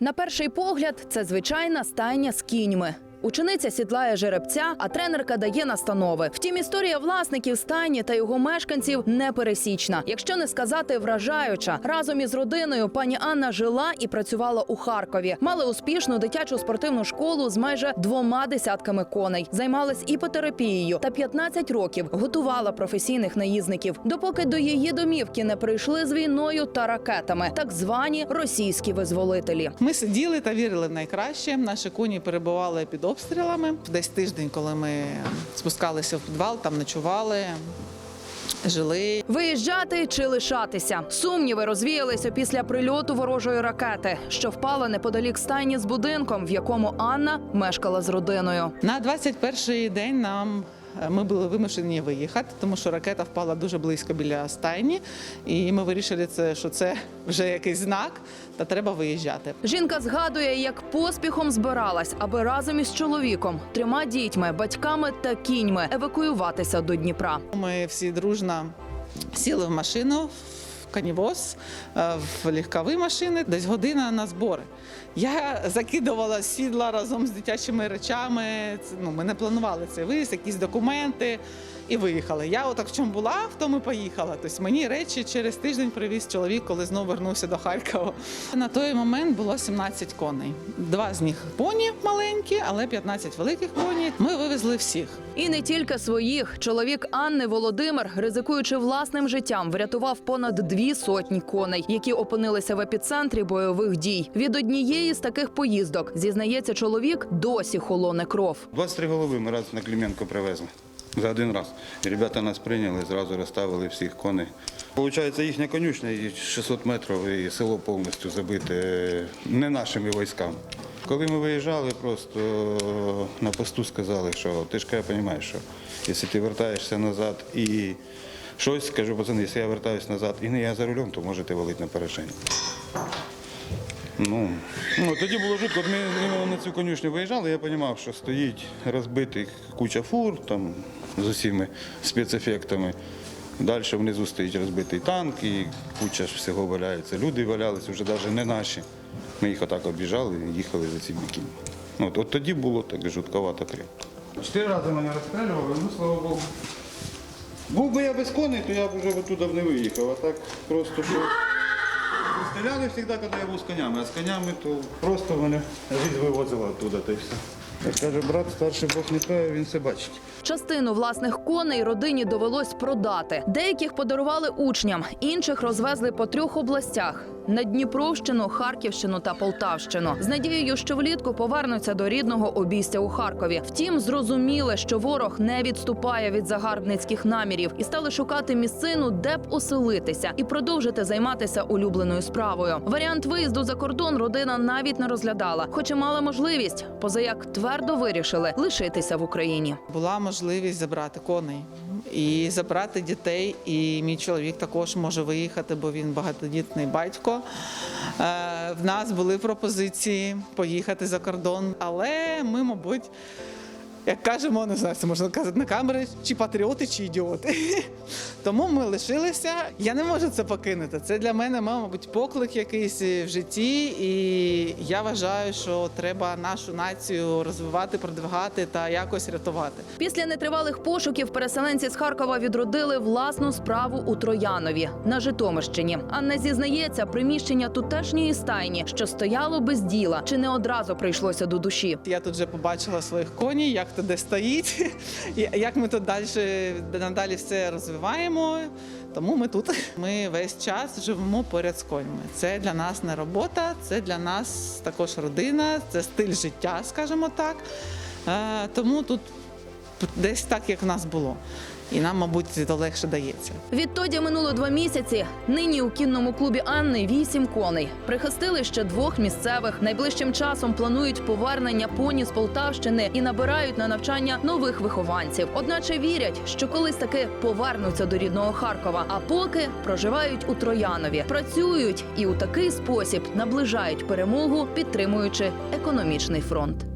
На перший погляд, це звичайна стайня з кіньми. Учениця сідлає жеребця, а тренерка дає настанови. Втім, історія власників стайні та його мешканців непересічна, якщо не сказати вражаюча. Разом із родиною пані Анна жила і працювала у Харкові. Мала успішну дитячу спортивну школу з майже двома десятками коней. Займалась іпотерапією та 15 років готувала професійних наїзників, допоки до її домівки не прийшли з війною та ракетами, так звані російські визволителі. Ми сиділи та вірили в найкраще. Наші коні перебували під обстрілами. Десь тиждень, коли ми спускалися в підвал, там ночували, жили. Виїжджати чи лишатися? Сумніви розвіялися після прильоту ворожої ракети, що впала неподалік стайні з будинком, в якому Анна мешкала з родиною. На 21-й день нам ми були вимушені виїхати, тому що ракета впала дуже близько біля стайні, і ми вирішили, це, що це вже якийсь знак, та треба виїжджати. Жінка згадує, як поспіхом збиралась, аби разом із чоловіком, трьома дітьми, батьками та кіньми евакуюватися до Дніпра. Ми всі дружно сіли в машину. Канівоз е, в легкові машини, десь година на збори. Я закидувала сідла разом з дитячими речами. Ну, ми не планували цей виїзд, якісь документи і виїхали. Я отак в чому була, в тому і поїхала. Тобто мені речі через тиждень привіз чоловік, коли знову вернувся до Харкова. На той момент було 17 коней. Два з них поні маленькі, але 15 великих поні. Ми вивезли всіх. І не тільки своїх. Чоловік Анни Володимир, ризикуючи власним життям, врятував понад дві сотні коней, які опинилися в епіцентрі бойових дій. Від однієї з таких поїздок зізнається чоловік, досі холоне кров. 23 голови ми раз на Клименко привезли. За один раз. Ребята нас прийняли, зразу розставили всіх коней. Получається, їхня конюшня і 600 метрів і село повністю забите е, не нашими військами. Коли ми виїжджали, просто на посту сказали, що ти ж я розумієш, що якщо ти вертаєшся назад і щось, кажу, пацани, якщо я вертаюся назад і не я за рулем, то можете валити на пораження. Ну, ну тоді було жутко. От Ми на цю конюшню виїжджали, я розумів, що стоїть розбитий куча фур там, з усіма спецефектами. Далі внизу стоїть розбитий танк і куча ж всього валяється. Люди валялися вже навіть не наші. Ми їх отак обіжали і їхали за цими кіньми. От, от тоді було так жутковато крепко. Чотири рази мене розстрілювали, ну слава Богу. Був би я без коней, то я б вже оттуда б не виїхав, а так просто. що- Стріляли завжди, коли я був з конями, а з конями то просто мене життя вивозила оттуда, та й все. Як каже, брат, старший Бог не каже, він все бачить. Частину власних коней родині довелось продати. Деяких подарували учням, інших розвезли по трьох областях: на Дніпровщину, Харківщину та Полтавщину. З надією, що влітку повернуться до рідного обійстя у Харкові. Втім, зрозуміли, що ворог не відступає від загарбницьких намірів і стали шукати місцину, де б оселитися і продовжити займатися улюбленою справою. Варіант виїзду за кордон родина навіть не розглядала, хоч і мала можливість, позаяк твердо вирішили лишитися в Україні. Була можливість забрати коней і забрати дітей. І мій чоловік також може виїхати, бо він багатодітний батько. Е, В нас були пропозиції поїхати за кордон, але ми, мабуть. Як кажемо, не знаю, це можна казати на камері, чи патріоти, чи ідіоти. Тому ми лишилися. Я не можу це покинути. Це для мене, мабуть, поклик якийсь в житті. І я вважаю, що треба нашу націю розвивати, продвигати та якось рятувати. Після нетривалих пошуків переселенці з Харкова відродили власну справу у Троянові на Житомирщині. Анна зізнається, приміщення тутешньої стайні, що стояло без діла, чи не одразу прийшлося до душі. Я тут вже побачила своїх коней, як то де стоїть, і як ми тут далі надалі все розвиваємо. Тому ми тут. Ми весь час живемо поряд з конями. Це для нас не робота, це для нас також родина, це стиль життя, скажімо так. Е, Тому тут десь так, як в нас було. І нам, мабуть, це легше дається. Відтоді минуло два місяці. Нині у кінному клубі Анни вісім коней. Прихистили ще двох місцевих. Найближчим часом планують повернення поні з Полтавщини і набирають на навчання нових вихованців. Одначе вірять, що колись таки повернуться до рідного Харкова. А поки проживають у Троянові, працюють і у такий спосіб наближають перемогу, підтримуючи економічний фронт.